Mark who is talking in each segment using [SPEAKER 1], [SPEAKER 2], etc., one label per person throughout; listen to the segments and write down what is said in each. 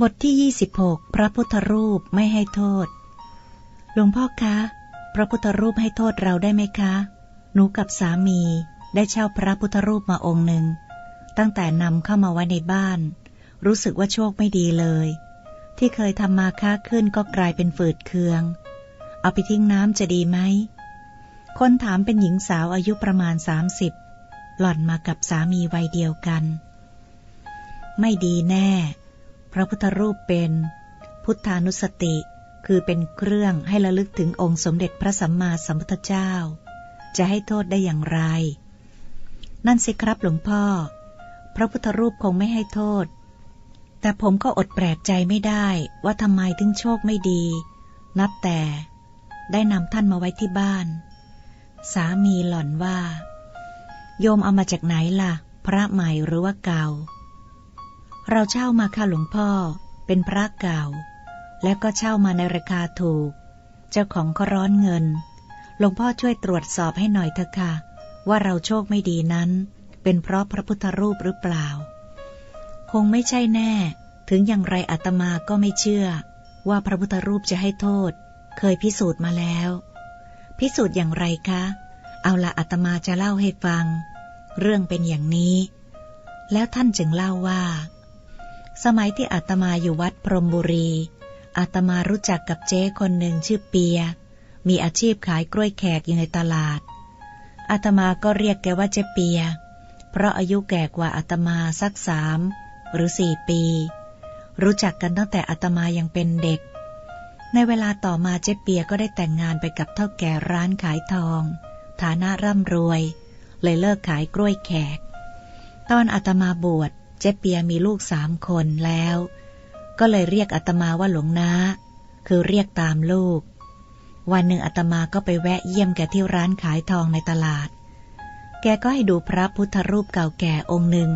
[SPEAKER 1] บทที่ 26 พระพุทธรูปไม่ให้โทษ หลวงพ่อคะ พระพุทธรูปให้โทษเราได้ไหมคะ หนูกับสามีได้เช่าพระพุทธรูปมาองค์หนึ่ง ตั้งแต่นำเข้ามาไว้ในบ้าน รู้สึกว่าโชคไม่ดีเลย ที่เคยทำมาค้าขึ้นก็กลายเป็นฝืดเคือง เอาไปทิ้งน้ำจะดีไหม คนถามเป็นหญิงสาวอายุประมาณ 30 หล่อนมากับสามีวัยเดียวกัน ไม่ดีแน่ พระพุทธรูปเป็นพุทธานุสติ คือเป็นเครื่องให้ระลึกถึงองค์สมเด็จพระสัมมาสัมพุทธเจ้า จะให้โทษได้อย่างไร นั่นสิครับหลวงพ่อ พระพุทธรูปคงไม่ให้โทษ แต่ผมก็อดแปลกใจไม่ได้ว่าทำไมถึงโชคไม่ดี นับแต่ ได้นำท่านมาไว้ที่บ้าน สามีหล่อนว่า โยมเอามาจากไหนล่ะ พระใหม่หรือว่าเก่า เราเช่ามาค่ะหลวงพ่อ เป็นพระเก่า และก็เช่ามาในราคาถูก เจ้าของก็ร้อนเงิน หลวงพ่อช่วยตรวจสอบให้หน่อยเถอะค่ะ ว่าเราโชคไม่ดีนั้น เป็นเพราะพระพุทธรูปหรือเปล่า คงไม่ใช่แน่ ถึงอย่างไรอาตมาก็ไม่เชื่อ ว่าพระพุทธรูปจะให้โทษ เคยพิสูจน์มาแล้ว พิสูจน์อย่างไรคะ เอาละอาตมาจะเล่าให้ฟัง เรื่องเป็นอย่างนี้ แล้วท่านจึงเล่าว่า สมัยที่อาตมาอยู่วัดพรหมบุรี อาตมารู้จักกับเจ๊คนหนึ่งชื่อเปีย มีอาชีพขายกล้วยแขกอยู่ในตลาด อาตมาก็เรียกแกว่าเจ๊เปีย เพราะอายุแก่กว่าอาตมาสักสามหรือสี่ปี รู้จักกันตั้งแต่อาตมายังเป็นเด็ก ในเวลาต่อมาเจ๊เปียก็ได้แต่งงานไปกับเท่าแก่ร้านขายทอง ฐานะร่ำรวย เลยเลิกขายกล้วยแขก ตอนอาตมาบวช เจ๊เปียมีลูกสามคนแล้ว ก็เลยเรียกอาตมาว่าหลวงนาคือเรียกตามลูก วันหนึ่งอาตมาก็ไปแวะเยี่ยมแกที่ร้านขายทองในตลาด แกก็ให้ดูพระพุทธรูปเก่าแก่องค์หนึ่ง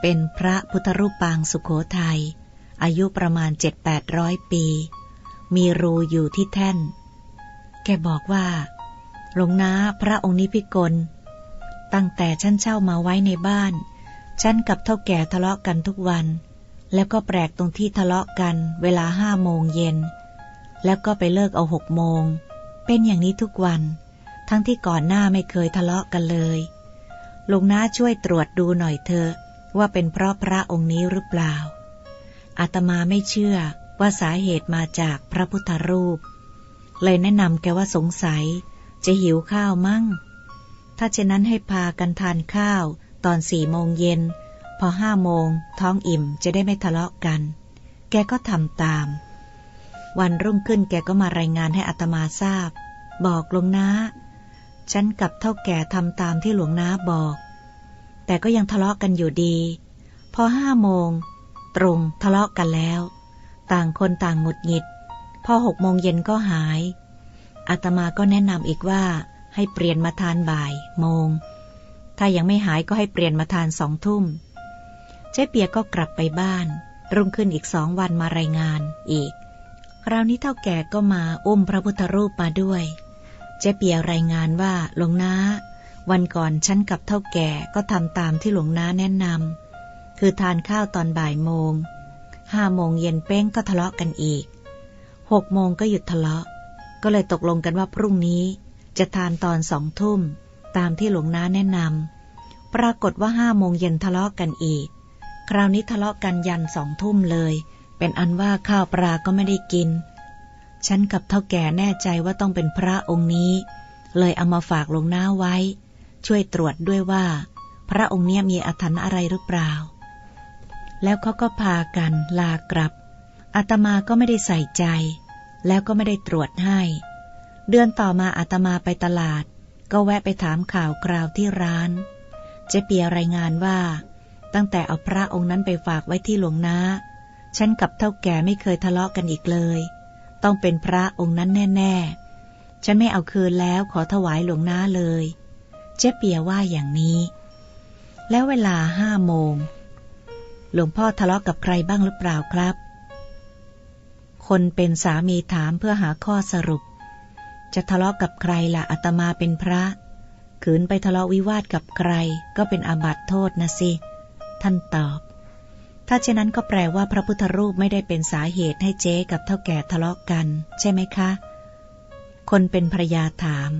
[SPEAKER 1] เป็นพระพุทธรูปปางสุขโขทยัย อายุประมาณเจ็ดแปดร้อยปี มีรูอยู่ที่แท่น แกบอกว่าหลวงนาพระองค์นี้พิกล ตั้งแต่ฉันเช่ามาไว้ในบ้าน ฉันกับเท่าแก่ทะเลาะกันทุกวัน แล้วก็แปลกตรงที่ทะเลาะกันเวลาห้าโมงเย็น แล้วก็ไปเลิกเอาหกโมง เป็นอย่างนี้ทุกวัน ทั้งที่ก่อนหน้าไม่เคยทะเลาะกันเลยหลวงนาช่วยตรวจดูหน่อยเถอะว่าเป็นเพราะพระองค์นี้หรือเปล่า อาตมาไม่เชื่อว่าสาเหตุมาจากพระพุทธรูป เลยแนะนำแกว่าสงสัย จะหิวข้าวมั่ง ถ้าเช่นนั้นให้พากันทานข้าว ตอนสี่โมงเย็น พอห้าโมง ท้องอิ่มจะได้ไม่ทะเลาะกัน แกก็ทำตาม วันรุ่งขึ้นแกก็มารายงานให้อาตมาทราบ บอกหลวงนาฉันกับเท่าแก่ทำตามที่หลวงนาบอก แต่ก็ยังทะเลาะกันอยู่ดี พอห้าโมง ตรงทะเลาะกันแล้ว ต่างคนต่างหงุดหงิด พอหกโมงเย็นก็หายอาตมาก็แนะนำอีกว่าให้เปลี่ยนมาทานบ่าย โมง ถ้ายังไม่หายก็ให้เปลี่ยนมาทานสองทุ่ม เจ๊เปียก็กลับไปบ้าน รุ่งขึ้นอีกสองวันมารายงานอีก คราวนี้เท่าแก่ก็มาอุ้มพระพุทธรูปมาด้วย เจ๊เปียรายงานว่าหลวงนาวันก่อนฉันกับเท่าแก่ก็ทำตามที่หลวงนาแนะนำคือทานข้าวตอนบ่ายโมงห้าโมงเย็นเป้งก็ทะเลาะกันอีกหกโมงก็หยุดทะเลาะ ก็เลยตกลงกันว่าพรุ่งนี้จะทานตอนสองทุ่ม ตามที่หลวงนาแนะนำปรากฏว่าห้าโมงเย็นทะเลาะกันอีก คราวนี้ทะเลาะกันยันสองทุ่มเลย เป็นอันว่าข้าวปลาก็ไม่ได้กิน ฉันกับเท่าแก่แน่ใจว่าต้องเป็นพระองค์นี้ เลยเอามาฝากหลวงนาไว้ ช่วยตรวจด้วยว่า พระองค์เนี้ยมีอาถรรพ์อะไรหรือเปล่า แล้วเขาก็พากันลากลับอาตมาก็ไม่ได้ใส่ใจ แล้วก็ไม่ได้ตรวจให้ เดือนต่อมาอาตมาไปตลาด ก็แวะไปถามข่าวคราวที่ร้าน เจเปียรายงานว่า ตั้งแต่เอาพระองค์นั้นไปฝากไว้ที่หลวงนาฉันกับเท่าแก่ไม่เคยทะเลาะกันอีกเลย ต้องเป็นพระองค์นั้นแน่ ๆ ฉันไม่เอาคืนแล้วขอถวายหลวงนาเลย เจเปียว่าอย่างนี้ แล้วเวลาห้าโมงหลวงพ่อทะเลาะกับใครบ้างหรือเปล่าครับ คนเป็นสามีถามเพื่อหาข้อสรุป จะทะเลาะกับใครล่ะอาตมาเป็นพระ ขืนไปทะเลาะวิวาทกับใคร ก็เป็นอาบัติโทษนะสิ ท่านตอบ ถ้าเช่นนั้นก็แปลว่าพระพุทธรูปไม่ได้เป็นสาเหตุให้เจ๊กับเท่าแก่ทะเลาะกัน ใช่ไหมคะ คนเป็นภรยาถาม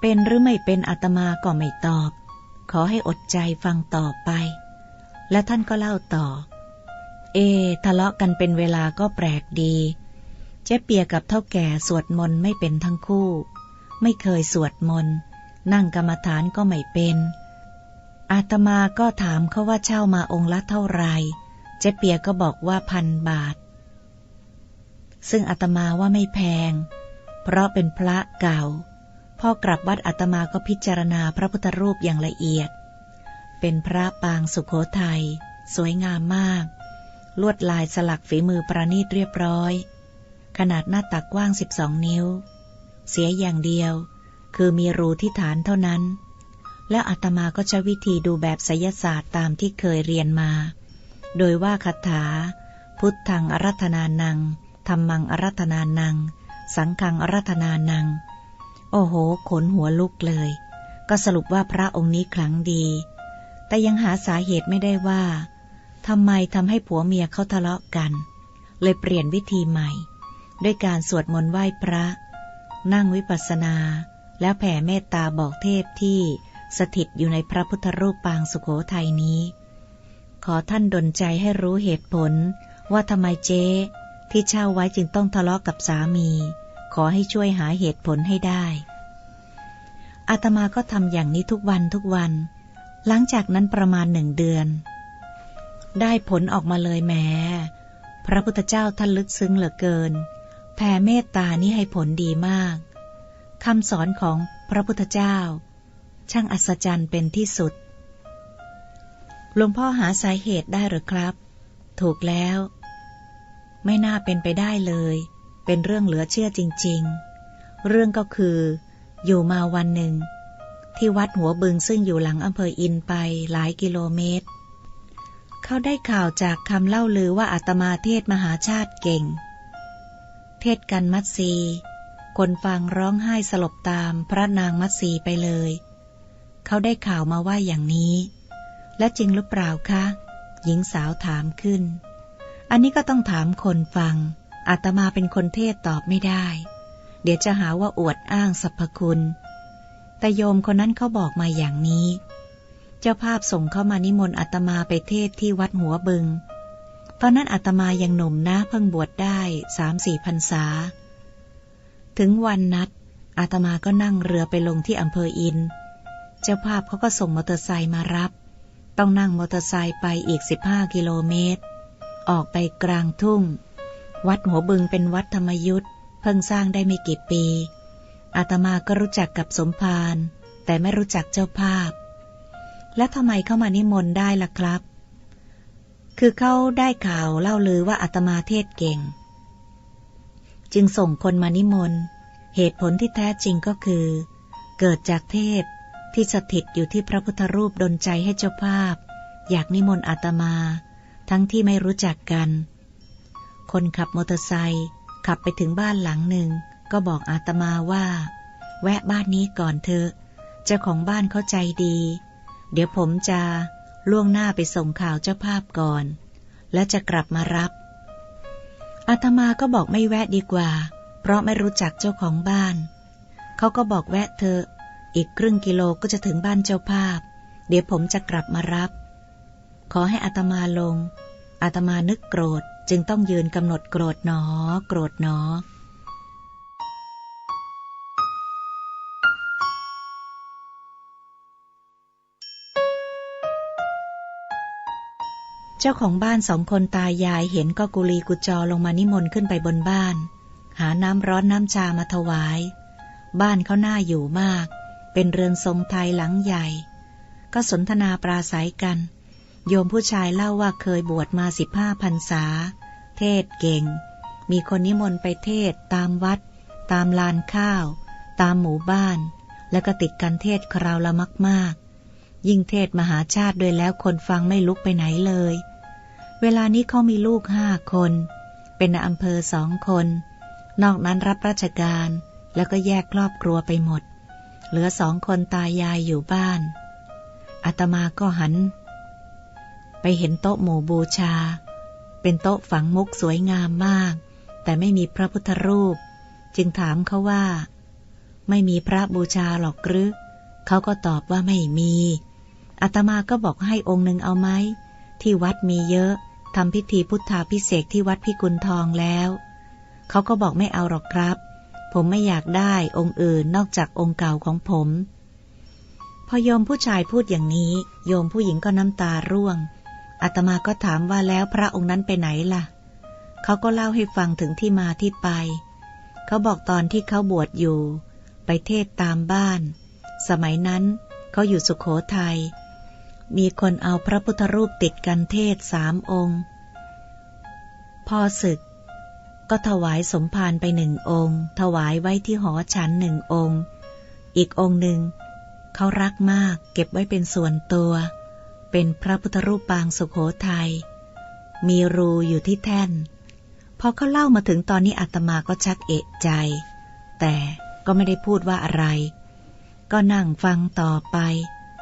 [SPEAKER 1] เป็นหรือไม่เป็นอาตมาก็ไม่ตอบ ขอให้อดใจฟังต่อไป และท่านก็เล่าต่อ เอ ทะเลาะกันเป็นเวลาก็แปลกดี เจ๊เปียกับเท่าแก่สวดมนต์ไม่เป็นทั้งคู่ ไม่เคยสวดมนต์นั่งกรรมฐานก็ไม่เป็น อาตมาก็ถามเขาว่าเช่ามาองค์ละเท่าไรเจ๊เปียก็บอกว่าพันบาท ซึ่งอาตมาว่าไม่แพง เพราะเป็นพระเก่า พ่อกลับวัดอาตมาก็พิจารณาพระพุทธรูปอย่างละเอียด เป็นพระปางสุขโขทยัยสวยงามมาก ลวดลายสลักฝีมือประณีตเรียบร้อย ขนาดหน้าตักกว้าง 12 นิ้ว เสียอย่างเดียว คือมีรูที่ฐานเท่านั้น และอาตมาก็ใช้วิธีดูแบบไสยศาสตร์ตามที่เคยเรียนมา โดยว่าคาถา พุทธังอารัธนานังธรรมังอารัธนานัง สังฆังอารัธนานัง โอ้โห ขนหัวลุกเลย ก็สรุปว่าพระองค์นี้ขลังดี แต่ยังหาสาเหตุไม่ได้ว่าทำไมทำให้ผัวเมียเขาทะเลาะกัน เลยเปลี่ยนวิธีใหม่ ด้วยการสวดมนต์ไหว้พระ นั่งวิปัสสนา แล้วแผ่เมตตาบอกเทพที่สถิตอยู่ในพระพุทธรูปปางสุโขทัยนี้ ขอท่านดลใจให้รู้เหตุผลว่าทำไมเจ๊ที่เช่าไว้จึงต้องทะเลาะกกับสามี ขอให้ช่วยหาเหตุผลให้ได้อาตมาก็ทำอย่างนี้ทุกวันทุกวัน หลังจากนั้นประมาณหนึ่งเดือน ได้ผลออกมาเลยแม้พระพุทธเจ้าท่านลึกซึ้งเหลือเกิน แผ่เมตตานี่ให้ผลดีมากคำสอนของพระพุทธเจ้า ช่างอัศจรรย์เป็นที่สุดหลวงพ่อหาสาเหตุได้หรือครับ ถูกแล้ว ไม่น่าเป็นไปได้เลย เป็นเรื่องเหลือเชื่อจริง ๆ เรื่องก็คือ อยู่มาวันหนึ่ง ที่วัดหัวบึงซึ่งอยู่หลังอำเภออินไปหลายกิโลเมตร เขาได้ข่าวจากคำเล่าลือว่าอาตมาเทศมหาชาติเก่ง เทศกันมัตสีคนฟังร้องไห้สลบตามพระนางมัตสีไปเลย เขาได้ข่าวมาว่าอย่างนี้ และจริงหรือเปล่าคะ หญิงสาวถามขึ้น อันนี้ก็ต้องถามคนฟัง อาตมาเป็นคนเทศตอบไม่ได้ เดี๋ยวจะหาว่าอวดอ้างสรรพคุณ แต่โยมคนนั้นเขาบอกมาอย่างนี้ เจ้าภาพส่งเข้ามานิมนต์อาตมาไปเทศที่วัดหัวบึง ตอนนั้นอาตมายังหนุ่มนะเพิ่งบวชได้สามสี่พรรษา ถึงวันนัดอาตมาก็นั่งเรือไปลงที่อำเภออิน เจ้าภาพเขาก็ส่งมอเตอร์ไซค์มารับ ต้องนั่งมอเตอร์ไซค์ไปอีกสิบห้ากิโลเมตร ออกไปกลางทุ่ง วัดหัวบึงเป็นวัดธรรมยุทธ์เพิ่งสร้างได้ไม่กี่ปี อาตมาก็รู้จักกับสมภารแต่ไม่รู้จักเจ้าภาพ และทำไมเข้ามานิมนต์ได้ล่ะครับ คือเขาได้ข่าวเล่าลือว่าอาตมาเทศเก่ง จึงส่งคนมานิมนต์ เหตุผลที่แท้จริงก็คือ เกิดจากเทพที่สถิตอยู่ที่พระพุทธรูปดนใจให้เจ้าภาพ อยากนิมนต์อาตมา ทั้งที่ไม่รู้จักกัน คนขับมอเตอร์ไซค์ขับไปถึงบ้านหลังหนึ่ง ก็บอกอาตมาว่า แวะบ้านนี้ก่อนเถอะ เจ้าของบ้านเขาใจดี เดี๋ยวผมจะล่วงหน้าไปส่งข่าวเจ้าภาพก่อน แล้วจะกลับมารับ อาตมาก็บอกไม่แวะดีกว่า เพราะไม่รู้จักเจ้าของบ้าน เขาก็บอกแวะเธอ อีกครึ่งกิโลก็จะถึงบ้านเจ้าภาพ เดี๋ยวผมจะกลับมารับ ขอให้อาตมาลง อาตมานึกโกรธ จึงต้องยืนกำหนดโกรธหนอ โกรธหนอ เจ้าของบ้านสองคนตายายเห็นก็กุลีกุจอลงมานิมนต์ขึ้นไปบนบ้าน หาน้ำร้อนน้ำชามาถวาย บ้านเขาหน้าอยู่มาก เป็นเรือนทรงไทยหลังใหญ่ ก็สนทนาปราศัยกัน โยมผู้ชายเล่าว่าเคยบวชมาสิบห้าพรรษา เทศเก่ง มีคนนิมนต์ไปเทศตามวัด ตามลานข้าว ตามหมู่บ้าน แล้วก็ติดกันเทศคราวละมากๆ ยิ่งเทศมหาชาติด้วยแล้วคนฟังไม่ลุกไปไหนเลย เวลานี้เขามีลูกห้าคน เป็นอำเภอสองคน นอกนั้นรับราชการแล้วก็แยกครอบครัวไปหมด เหลือสองคนตายายอยู่บ้านอาตมาก็หัน ไปเห็นโต๊ะหมู่บูชา เป็นโต๊ะฝังมุกสวยงามมาก แต่ไม่มีพระพุทธรูป จึงถามเขาว่า ไม่มีพระบูชาหรอกหรือเขาก็ตอบว่าไม่มีอาตมาก็บอกให้องค์หนึ่งเอาไหมที่วัดมีเยอะทำพิธีพุทธาพิเศษที่วัดพิกุลทองแล้ว เขาก็บอกไม่เอาหรอกครับ ผมไม่อยากได้องค์อื่นนอกจากองค์เก่าของผม พอโยมผู้ชายพูดอย่างนี้ โยมผู้หญิงก็น้ำตาร่วง อาตมาก็ถามว่าแล้วพระองค์นั้นไปไหนล่ะ เขาก็เล่าให้ฟังถึงที่มาที่ไป เขาบอกตอนที่เขาบวชอยู่ ไปเทศตามบ้าน สมัยนั้นเขาอยู่สุขโขทยัย มีคนเอาพระพุทธรูปติดกันเทศสามองค์ พอศึก ก็ถวายสมภารไปหนึ่งองค์ ถวายไว้ที่หอฉันหนึ่งองค์ อีกองค์หนึ่งเขารักมากเก็บไว้เป็นส่วนตัวเเป็นพระพุทธรูปปางสุขโขทยัย มีรูอยู่ที่แท่น พอเขาเล่ามาถึงตอนนี้อาตมาก็ชักเอะใจ แต่ก็ไม่ได้พูดว่าอะไร ก็นั่งฟังต่อไป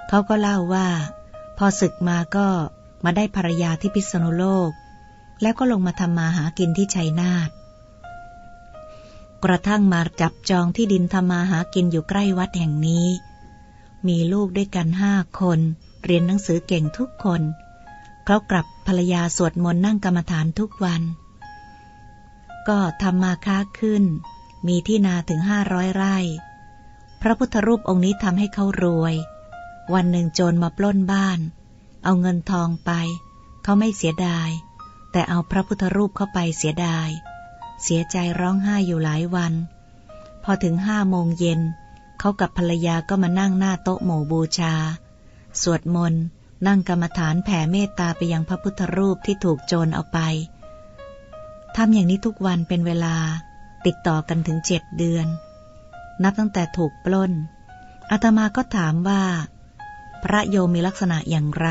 [SPEAKER 1] เขาก็เล่าว่า พอศึกมาก็มาได้ภรรยาที่พิษณุโลก แล้วก็ลงมาทำมาหากินที่ชัยนาทกระทั่งมาจับจองที่ดินทำมาหากินอยู่ใกล้วัดแห่งนี้ มีลูกด้วยกันห้าคน เรียนหนังสือเก่งทุกคน เขากลับภรรยาสวดมนต์นั่งกรรมฐานทุกวัน ก็ทำมาค้าขึ้น มีที่นาถึงห้าร้อยไร่ พระพุทธรูปองค์นี้ทำให้เขารวย วันหนึ่งโจรมาปล้นบ้าน เอาเงินทองไป เขาไม่เสียดาย แต่เอาพระพุทธรูปเข้าไปเสียดาย เสียใจร้องไห้อยู่หลายวัน พอถึงห้าโมงเย็นเขากับภรรยาก็มานั่งหน้าโต๊ะหมู่บูชา สวดมนต์ นั่งกรรมฐานแผ่เมตตาไปยังพระพุทธรูปที่ถูกโจรเอาไปทำอย่างนี้ทุกวันเป็นเวลาติดต่อกันถึงเจ็ดเดือน นับตั้งแต่ถูกปล้นอาตมาก็ถามว่า พระโยมมีลักษณะอย่างไร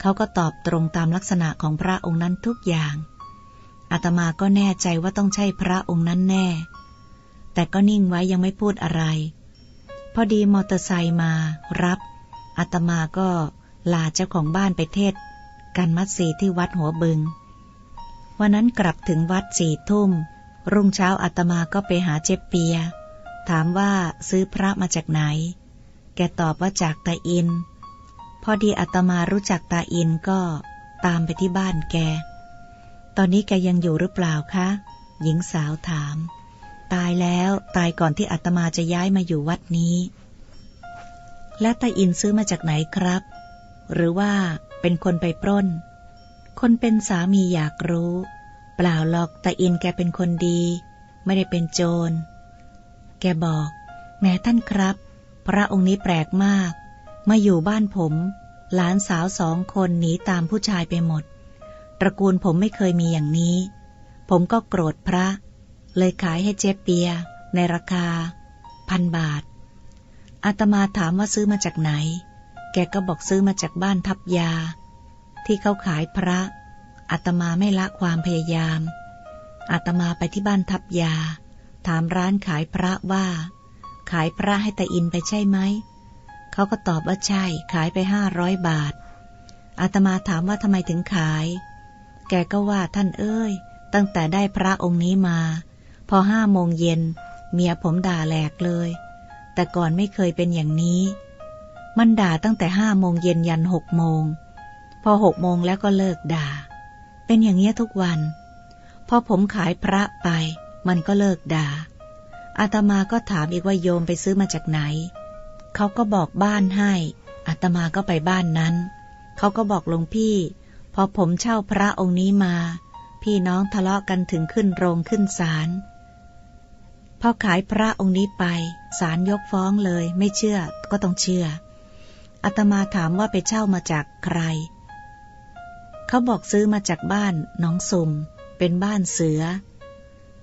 [SPEAKER 1] เขาก็ตอบตรงตามลักษณะของพระองค์นั้นทุกอย่างอาตมาก็แน่ใจว่าต้องใช่พระองค์นั้นแน่ แต่ก็นิ่งไว้ยังไม่พูดอะไร พอดีมอเตอร์ไซค์มารับ อาตมาก็ลาเจ้าของบ้านไปเทศกันมัดสีที่วัดหัวบึง วันนั้นกลับถึงวัดสี่ทุ่ม รุ่งเช้าอาตมาก็ไปหาเจ๊เปีย ถามว่าซื้อพระมาจากไหน แกตอบว่าจากตาอิน พอดีอาตมารู้จักตาอินก็ตามไปที่บ้านแก ตอนนี้แกยังอยู่หรือเปล่าคะ หญิงสาวถาม ตายแล้วตายก่อนที่อาตมาจะย้ายมาอยู่วัดนี้ และตาอินซื้อมาจากไหนครับ หรือว่าเป็นคนไปปล้น คนเป็นสามีอยากรู้ เปล่าหรอกตาอินแกเป็นคนดี ไม่ได้เป็นโจร แกบอก แม้ท่านครับ พระองค์นี้แปลกมาก มาอยู่บ้านผม หลานสาวสองคนหนีตามผู้ชายไปหมด ตระกูลผมไม่เคยมีอย่างนี้ ผมก็โกรธพระ เลยขายให้เจ๊เปีย ในราคา พันบาท อาตมาถามว่าซื้อมาจากไหน แกก็บอกซื้อมาจากบ้านทับยา ที่เขาขายพระ อาตมาไม่ละความพยายาม อาตมาไปที่บ้านทับยา ถามร้านขายพระว่า ขายพระให้ตาอินไปใช่ไหม เขาก็ตอบว่าใช่ ขายไปห้าร้อยบาท อาตมาถามว่าทำไมถึงขาย แกก็ว่าท่านเอ้ย ตั้งแต่ได้พระองค์นี้มา พอห้าโมงเย็นเมียผมด่าแหลกเลย แต่ก่อนไม่เคยเป็นอย่างนี้ มันด่าตั้งแต่ห้าโมงเย็นยันหกโมง พอหกโมงแล้วก็เลิกด่า เป็นอย่างเงี้ยทุกวัน พอผมขายพระไป มันก็เลิกด่า อาตมาก็ถามอีกว่าโยมไปซื้อมาจากไหน เขาก็บอกบ้านให้ อาตมาก็ไปบ้านนั้น เขาก็บอกหลวงพี่ พอผมเช่าพระองค์นี้มา พี่น้องทะเลาะกันถึงขึ้นโรงขึ้นศาล พอขายพระองค์นี้ไปศาลยกฟ้องเลย ไม่เชื่อก็ต้องเชื่ออาตมาถามว่าไปเช่ามาจากใคร เขาบอกซื้อมาจากบ้านน้องสุ่ม เป็นบ้านเสือ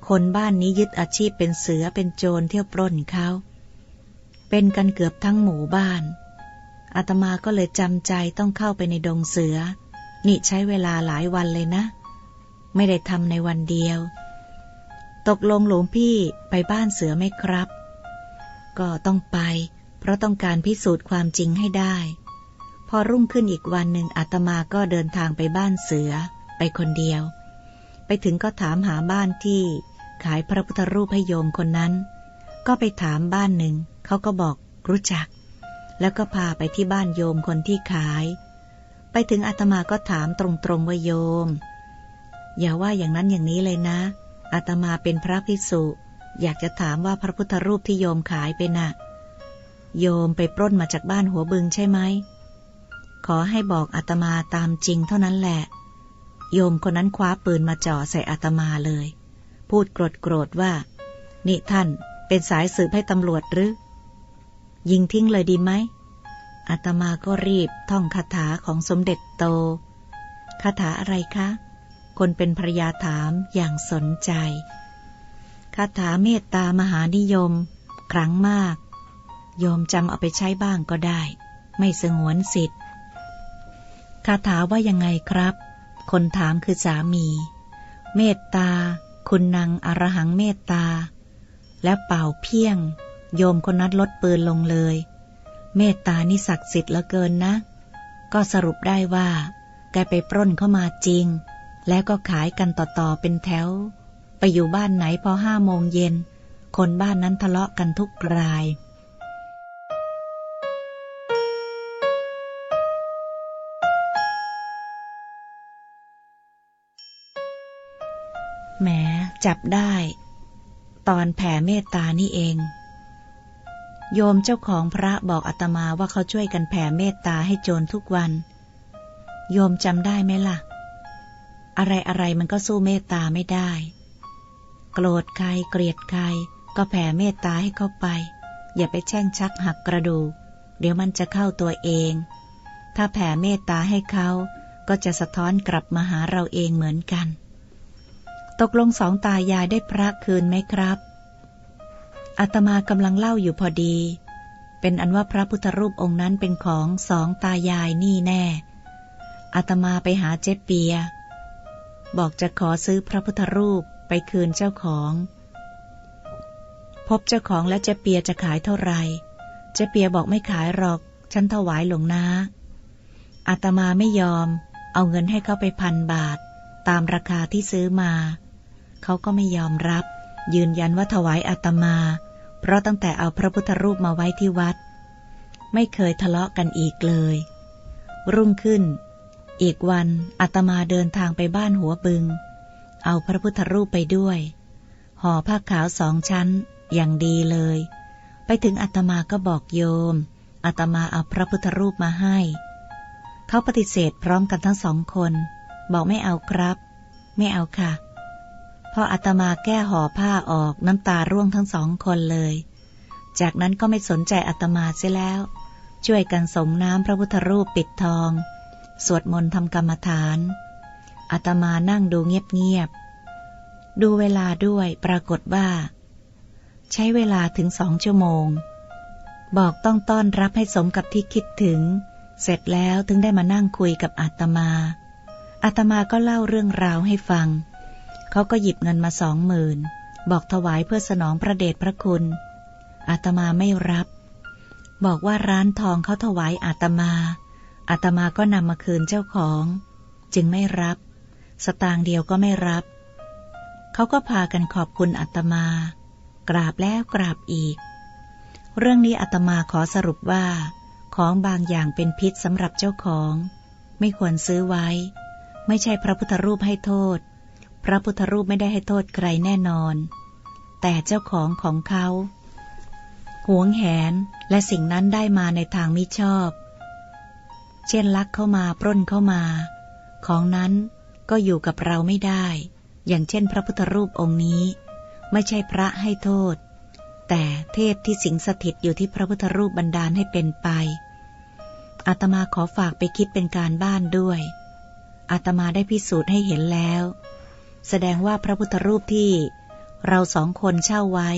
[SPEAKER 1] คนบ้านนี้ยึดอาชีพเป็นเสือเป็นโจรเที่ยวปล้นเขา เป็นกันเกือบทั้งหมู่บ้านอาตมาก็เลยจำใจต้องเข้าไปในดงเสือ นี่ใช้เวลาหลายวันเลยนะ ไม่ได้ทำในวันเดียว ตกลงหลวงพี่ไปบ้านเสือไหมครับ ก็ต้องไป เพราะต้องการพิสูจน์ความจริงให้ได้ พอรุ่งขึ้นอีกวันหนึ่งอาตมาก็เดินทางไปบ้านเสือ ไปคนเดียว ไปถึงก็ถามหาบ้านที่ขายพระพุทธรูปให้โยมคนนั้น ก็ไปถามบ้านหนึ่ง เขาก็บอกรู้จัก แล้วก็พาไปที่บ้านโยมคนที่ขาย ไปถึงอาตมาก็ถามตรงๆว่าโยม อย่าว่าอย่างนั้นอย่างนี้เลยนะ อาตมาเป็นพระภิกษุ อยากจะถามว่าพระพุทธรูปที่โยมขายไปนะ่ะ โยมไปปล้นมาจากบ้านหัวบึงใช่ไหม ขอให้บอกอาตมาตามจริงเท่านั้นแหละ โยมคนนั้นคว้าปืนมาจ่อใส่อาตมาเลย พูดโกรธโกรธว่า นี่ท่านเป็นสายสืบให้ตำรวจหรือ ยิงทิ้งเลยดีไหมอาตมาก็รีบท่องคาถาของสมเด็จโต คาถาอะไรคะ คนเป็นภรยาถามอย่างสนใจ คาถาเมตตามหานิยม ครั้งมาก โยมจำเอาไปใช้บ้างก็ได้ ไม่สงวนสิทธิ์ คาถาว่ายังไงครับ คนถามคือสามี เมตตา คุณนางอรหังเมตตา แล้วเป่าเพียง โยมคนนั้นลดปืนลงเลย เมตตานี่ศักดิ์สิทธิ์เหลือเกินนะ ก็สรุปได้ว่า แกไปปล้นเข้ามาจริง แล้วก็ขายกันต่อๆเป็นแถว ไปอยู่บ้านไหนพอห้าโมงเย็น คนบ้านนั้นทะเลาะกันทุกราย แหมจับได้ ตอนแผ่เมตตานี่เองโยมเจ้าของพระบอกอาตมาว่าเขาช่วยกันแผ่เมตตาให้โจรทุกวัน โยมจำได้ไหมล่ะ อะไรอะไรมันก็สู้เมตตาไม่ได้ โกรธใครเกลียดใคร ก็แผ่เมตตาให้เขาไป อย่าไปแช่งชักหักกระดูก เดี๋ยวมันจะเข้าตัวเอง ถ้าแผ่เมตตาให้เขา ก็จะสะท้อนกลับมาหาเราเองเหมือนกัน ตกลงสองตายายได้พระคืนไหมครับอาตมากำลังเล่าอยู่พอดี เป็นอันว่าพระพุทธรูปองค์นั้นเป็นของสองตายายนี่แน่อาตมาไปหาเจ๊เปีย บอกจะขอซื้อพระพุทธรูปไปคืนเจ้าของ พบเจ้าของและเจเปียจะขายเท่าไหร่เจเปียบอกไม่ขายหรอก ฉันถวายหลวงนาอาตมาไม่ยอม เอาเงินให้เขาไปพันบาท ตามราคาที่ซื้อมา เขาก็ไม่ยอมรับ ยืนยันว่าถวายอาตมา เพราะตั้งแต่เอาพระพุทธรูปมาไว้ที่วัด ไม่เคยทะเลาะกันอีกเลย รุ่งขึ้น อีกวันอาตมาเดินทางไปบ้านหัวบึง เอาพระพุทธรูปไปด้วย ห่อผ้าขาวสองชั้น อย่างดีเลย ไปถึงอาตมาก็บอกโยมอาตมาเอาพระพุทธรูปมาให้ เขาปฏิเสธพร้อมกันทั้งสองคน บอกไม่เอาครับ ไม่เอาค่ะ พออาตมาแก้ห่อผ้าออกน้ำตาร่วงทั้งสองคนเลย จากนั้นก็ไม่สนใจอาตมาเสียแล้ว ช่วยกันส่งน้ำพระพุทธรูปปิดทอง สวดมนต์ทำกรรมฐานอาตมานั่งดูเงียบๆ ดูเวลาด้วยปรากฏว่า ใช้เวลาถึงสองชั่วโมง บอกต้องต้อนรับให้สมกับที่คิดถึง เสร็จแล้วถึงได้มานั่งคุยกับอาตมาอาตมาก็เล่าเรื่องราวให้ฟัง เขาก็หยิบเงินมาสองหมื่นบอกถวายเพื่อสนองพระเดชพระคุณอาตมาไม่รับ บอกว่าร้านทองเขาถวายอาตมา อาตมาก็นำมาคืนเจ้าของ จึงไม่รับ สตางค์เดียวก็ไม่รับ เขาก็พากันขอบคุณอาตมา กราบแล้วกราบอีก เรื่องนี้อาตมาขอสรุปว่า ของบางอย่างเป็นพิษสำหรับเจ้าของ ไม่ควรซื้อไว้ ไม่ใช่พระพุทธรูปให้โทษ พระพุทธรูปไม่ได้ให้โทษใครแน่นอน แต่เจ้าของของเขาหวงแหนและสิ่งนั้นได้มาในทางมิชอบ เช่นลักเข้ามาปล้นเข้ามา ของนั้นก็อยู่กับเราไม่ได้ อย่างเช่นพระพุทธรูปองค์นี้ ไม่ใช่พระให้โทษ แต่เทพที่สิงสถิตอยู่ที่พระพุทธรูปบันดาลให้เป็นไป อาตมาขอฝากไปคิดเป็นการบ้านด้วย อาตมาได้พิสูจน์ให้เห็นแล้ว แสดงว่าพระพุทธรูปที่เราสองคนเช่าไว้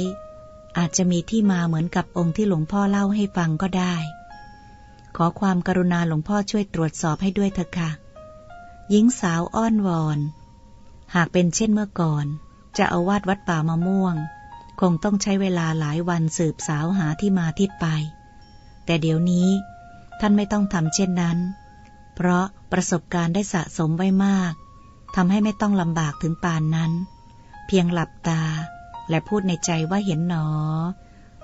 [SPEAKER 1] อาจจะมีที่มาเหมือนกับองค์ที่หลวงพ่อเล่าให้ฟังก็ได้ ขอความกรุณาหลวงพ่อช่วยตรวจสอบให้ด้วยเถอะค่ะ หญิงสาวอ้อนวอน หากเป็นเช่นเมื่อก่อน จะเอาวาดวัดป่ามะม่วง คงต้องใช้เวลาหลายวันสืบสาวหาที่มาที่ไป แต่เดี๋ยวนี้ ท่านไม่ต้องทำเช่นนั้น เพราะประสบการณ์ได้สะสมไว้มากทำให้ไม่ต้องลำบากถึงปานนั้น เพียงหลับตา และพูดในใจว่าเห็นหนอ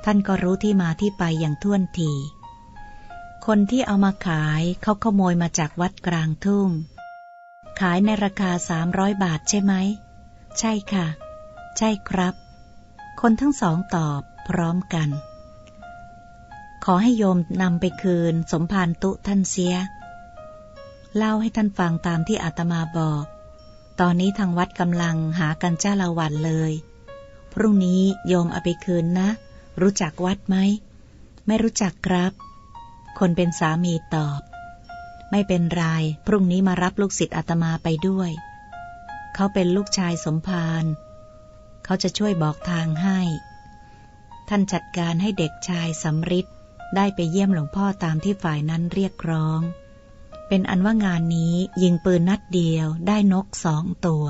[SPEAKER 1] ท่านก็รู้ที่มาที่ไปอย่างท่วนที คนที่เอามาขายเขาขโมยมาจากวัดกลางทุ่ง ขายในราคาสามร้อยบาทใช่ไหม ใช่ค่ะ ใช่ครับ คนทั้งสองตอบพร้อมกัน ขอให้โยมนำไปคืนสมภารตุท่านเสีย เล่าให้ท่านฟังตามที่อาตมาบอก ตอนนี้ทางวัดกำลังหากันจ้าละวันเลย พรุ่งนี้โยมเอาไปคืนนะ รู้จักวัดไหม ไม่รู้จักครับ คนเป็นสามีตอบ ไม่เป็นไร พรุ่งนี้มารับลูกศิษย์อาตมาไปด้วย เขาเป็นลูกชายสมภารเขาจะช่วยบอกทางให้ ท่านจัดการให้เด็กชายสำริดได้ไปเยี่ยมหลวงพ่อตามที่ฝ่ายนั้นเรียกร้อง เป็นอันว่างานนี้ยิงปืนนัดเดียวได้นกสองตัว